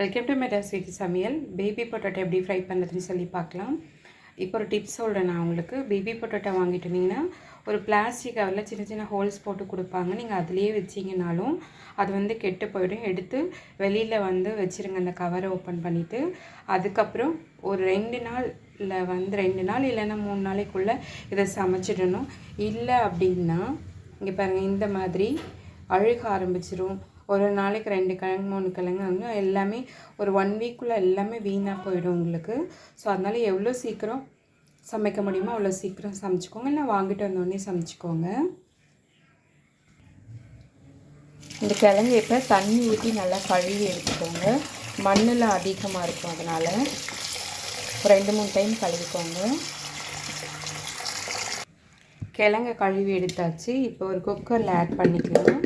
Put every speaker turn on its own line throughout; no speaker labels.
Welcome to meta sweet சமையல் baby potato எப்படி fry பண்ணுறதுன்னு சொல்லி பார்க்கலாம். இப்போ ஒரு டிப்ஸ் சொல்கிறேன் நான் உங்களுக்கு. பேபி பொட்டேட்டோ வாங்கிட்டு ஒரு பிளாஸ்டிக் கவரில் சின்ன சின்ன ஹோல்ஸ் போட்டு கொடுப்பாங்க. நீங்கள் அதுலேயே வச்சிங்கனாலும் அது வந்து கெட்டு போயிடும். எடுத்து வெளியில் வந்து வச்சுருங்க. அந்த கவரை ஓப்பன் பண்ணிவிட்டு அதுக்கப்புறம் ஒரு ரெண்டு நாள் இல்லை வந்து ரெண்டு நாள் இல்லைன்னா மூணு நாளைக்குள்ளே இதை சமைச்சிடணும். இல்லை அப்படின்னா இங்கே பாருங்கள் இந்த மாதிரி அழுக ஆரம்பிச்சிரும். ஒரு நாளைக்கு ரெண்டு கிழங்கு மூணு கிழங்கு வந்து எல்லாமே ஒரு ஒன் வீக்குள்ளே எல்லாமே வீணாக போயிடும் உங்களுக்கு. ஸோ அதனால் எவ்வளோ சீக்கிரம் சமைக்க முடியுமோ அவ்வளோ சீக்கிரம் சமைச்சிக்கோங்க. இல்லை வாங்கிட்டு வந்தோடனே சமைச்சிக்கோங்க. இந்த கிழங்கு இப்போ தண்ணி ஊற்றி நல்லா கழுவி எடுத்துக்கோங்க. மண்ணில் அதிகமாக இருக்கும் அதனால். ரெண்டு மூணு டைம் கழுவிக்கோங்க. கிழங்க கழுவி எடுத்தாச்சு. இப்போ ஒரு குக்கரில் ஆட் பண்ணிக்கலாம்.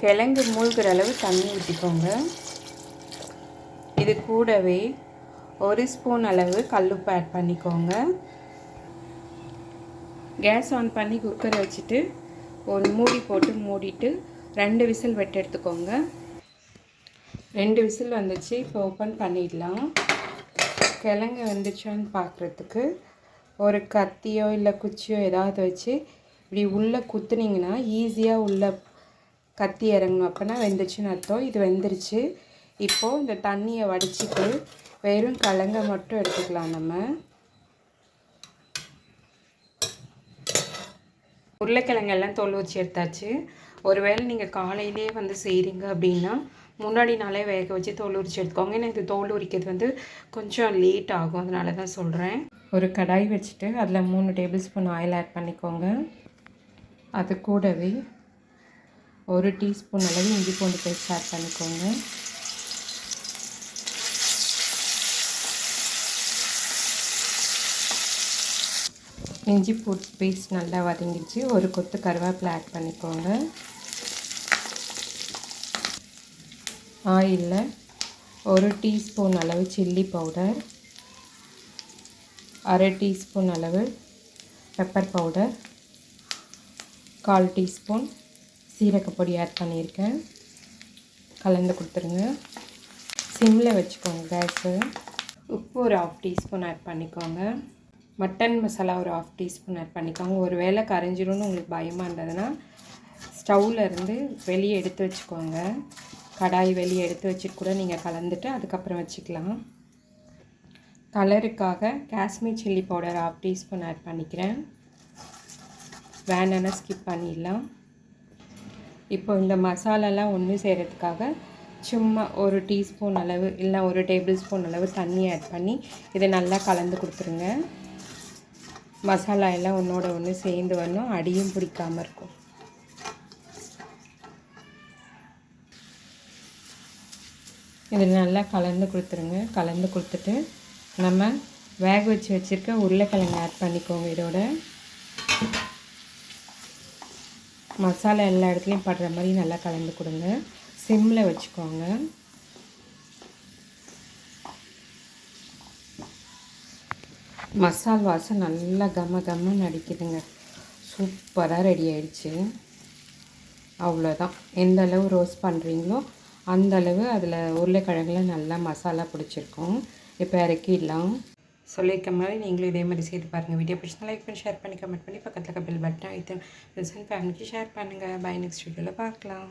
கிழங்கு மூழ்கிற அளவு தண்ணி ஊற்றிக்கோங்க இது கூடவே ஒரு ஸ்பூன் அளவு கல்லுப்பு ஆட் பண்ணிக்கோங்க. கேஸ் ஆன் பண்ணி குக்கரை வச்சுட்டு ஒரு மூடி போட்டு மூடிட்டு ரெண்டு விசில் வெட்ட எடுத்துக்கோங்க. ரெண்டு விசில் வந்துச்சு இப்போ ஓப்பன் பண்ணிடலாம். கிழங்கு வந்துச்சான்னு பார்க்குறதுக்கு ஒரு கத்தியோ இல்லை குச்சியோ ஏதாவது வச்சு இப்படி உள்ளே குத்துனிங்கன்னா ஈஸியாக உள்ளே கத்தி இறங்கணும். அப்போனா வெந்துச்சுன்னு அர்த்தம். இது வெந்துருச்சு. இப்போது இந்த தண்ணியை வடிச்சிட்டு வெறும் கலங்க மட்டும் எடுத்துக்கலாம் நம்ம. உருளைக்கிழங்கெல்லாம் தோல் வச்சு எடுத்தாச்சு. ஒருவேளை நீங்கள் காலையிலே வந்து செய்கிறீங்க அப்படின்னா முன்னாடி நாளே வேக வச்சு தோல் உரிச்சு எடுத்துக்கோங்க. ஏன்னா இது தோல் உரிக்கிறது வந்து கொஞ்சம் லேட் ஆகும். அதனால தான் சொல்கிறேன் ஒரு கடாய் வச்சுட்டு அதில் மூணு டேபிள் ஸ்பூன் ஆயில் ஆட் பண்ணிக்கோங்க. அது கூடவே ஒரு டீஸ்பூன் அளவு இஞ்சி பூண்டு பேஸ்ட் ஆட் பண்ணிக்கோங்க. இஞ்சி பூண்டு பேஸ்ட் நல்லா வதங்கிடுச்சு. ஒரு கொத்து கருவேப்பிலை ஆட் பண்ணிக்கோங்க. ஆயிலில் ஒரு டீஸ்பூன் அளவு சில்லி பவுடர். அரை டீஸ்பூன் அளவு பெப்பர் பவுடர். கால் டீஸ்பூன் சீரகப்பொடி ஆட் பண்ணியிருக்கேன். கலந்து கொடுத்துருங்க. சிம்மில் வச்சுக்கோங்க கேஸு. உப்பு ஒரு ஆஃப் டீஸ்பூன் ஆட் பண்ணிக்கோங்க. மட்டன் மசாலா ஒரு ஆஃப் டீஸ்பூன் ஆட் பண்ணிக்கோங்க. ஒரு வேளை கரைஞ்சிரும்னு உங்களுக்கு பயமாக இருந்ததுன்னா ஸ்டவ்வில் இருந்து வெளியே எடுத்து வச்சுக்கோங்க. கடாய் வெளியே எடுத்து வச்சுட்டு கூட நீங்கள் கலந்துட்டு அதுக்கப்புறம் வச்சுக்கலாம். கலருக்காக Kashmir chilli powder half teaspoon add பண்ணிக்கிறேன். வேணுன்னா ஸ்கிப் பண்ணிடலாம். இப்போ இந்த மசாலாலாம் ஒன்று செய்கிறதுக்காக சும்மா ஒரு டீஸ்பூன் அளவு இல்லை ஒரு டேபிள் ஸ்பூன் அளவு தண்ணி ஆட் பண்ணி இதை நல்லா கலந்து கொடுத்துருங்க. மசாலா எல்லாம் ஒன்றோட ஒன்று சேர்ந்து வரணும். அடியும் பிடிக்காமல் இருக்கும். இது நல்லா கலந்து கொடுத்துருங்க. கலந்து கொடுத்துட்டு நம்ம வேக வச்சு வச்சுருக்க உருளைக்கிழங்கு ஆட் பண்ணிக்கோங்க இதோட. மசாலா எல்லா இடத்துலையும் படுற மாதிரி நல்லா கலந்து கொடுங்க. சிம்மில் வச்சுக்கோங்க. மசால் வாசம் நல்லா கம கம்மன்னு அடிக்குதுங்க. சூப்பராக ரெடி ஆயிடுச்சு. அவ்வளோதான் எந்த அளவு ரோஸ் பண்ணுறீங்களோ அந்த அளவு அதில் உருளைக்கிழங்குல நல்லா மசாலா பிடிச்சிருக்கும். இப்போ இறக்கிடலாம். சொல்லியிருக்க மாதிரி நீங்களும் இதே மாதிரி செய்து பாருங்கள் வீடியோ பிடிச்சா லைக் பண்ணி ஷேர் பண்ணி கமெண்ட் பண்ணி பக்கத்தில் பெல் பட்டன் வைத்து ஃப்ரெண்ட்ஸ் அண்ட் ஃபேமிலிக்கு ஷேர் பண்ணுங்கள் பை நெக்ஸ்ட் வீடியோவில் பார்க்கலாம்.